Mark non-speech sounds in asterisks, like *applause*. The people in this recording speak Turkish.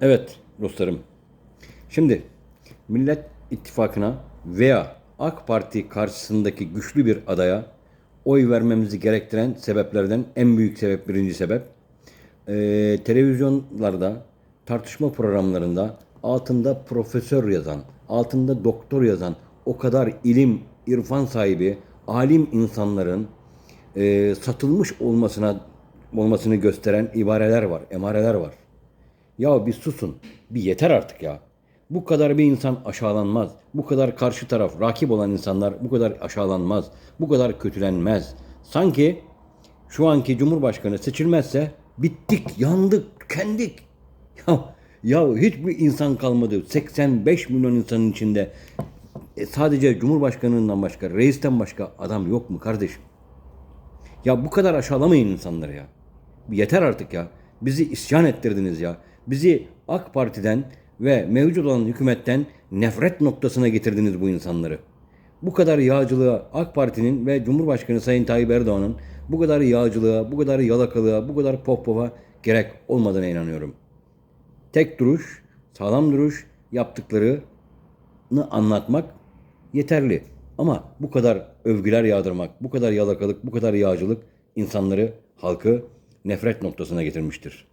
Evet dostlarım. Şimdi Millet İttifakı'na veya AK Parti karşısındaki güçlü bir adaya oy vermemizi gerektiren sebeplerden en büyük sebep, birinci sebep eee, televizyonlarda, tartışma programlarında altında profesör yazan, altında doktor yazan o kadar ilim, irfan sahibi, alim insanların eee, satılmış olmasına olmasını gösteren ibareler var, emareler var. Ya bir susun. Bir yeter artık ya. Bu kadar bir insan aşağılanmaz. Bu kadar karşı taraf, rakip olan insanlar bu kadar aşağılanmaz. Bu kadar kötülenmez. Sanki şu anki Cumhurbaşkanı seçilmezse bittik, yandık, tükendik. *laughs* Ya, ya hiçbir insan kalmadı. 85 milyon insanın içinde e, sadece Cumhurbaşkanından başka, reisten başka adam yok mu kardeşim? Ya bu kadar aşağılamayın insanları ya. Yeter artık ya. Bizi isyan ettirdiniz ya. Bizi AK Parti'den ve mevcut olan hükümetten nefret noktasına getirdiniz bu insanları. Bu kadar yağcılığa AK Parti'nin ve Cumhurbaşkanı Sayın Tayyip Erdoğan'ın bu kadar yağcılığa, bu kadar yalakalığa, bu kadar pop gerek olmadığına inanıyorum. Tek duruş, sağlam duruş yaptıklarını anlatmak yeterli. Ama bu kadar övgüler yağdırmak, bu kadar yalakalık, bu kadar yağcılık insanları, halkı nefret noktasına getirmiştir.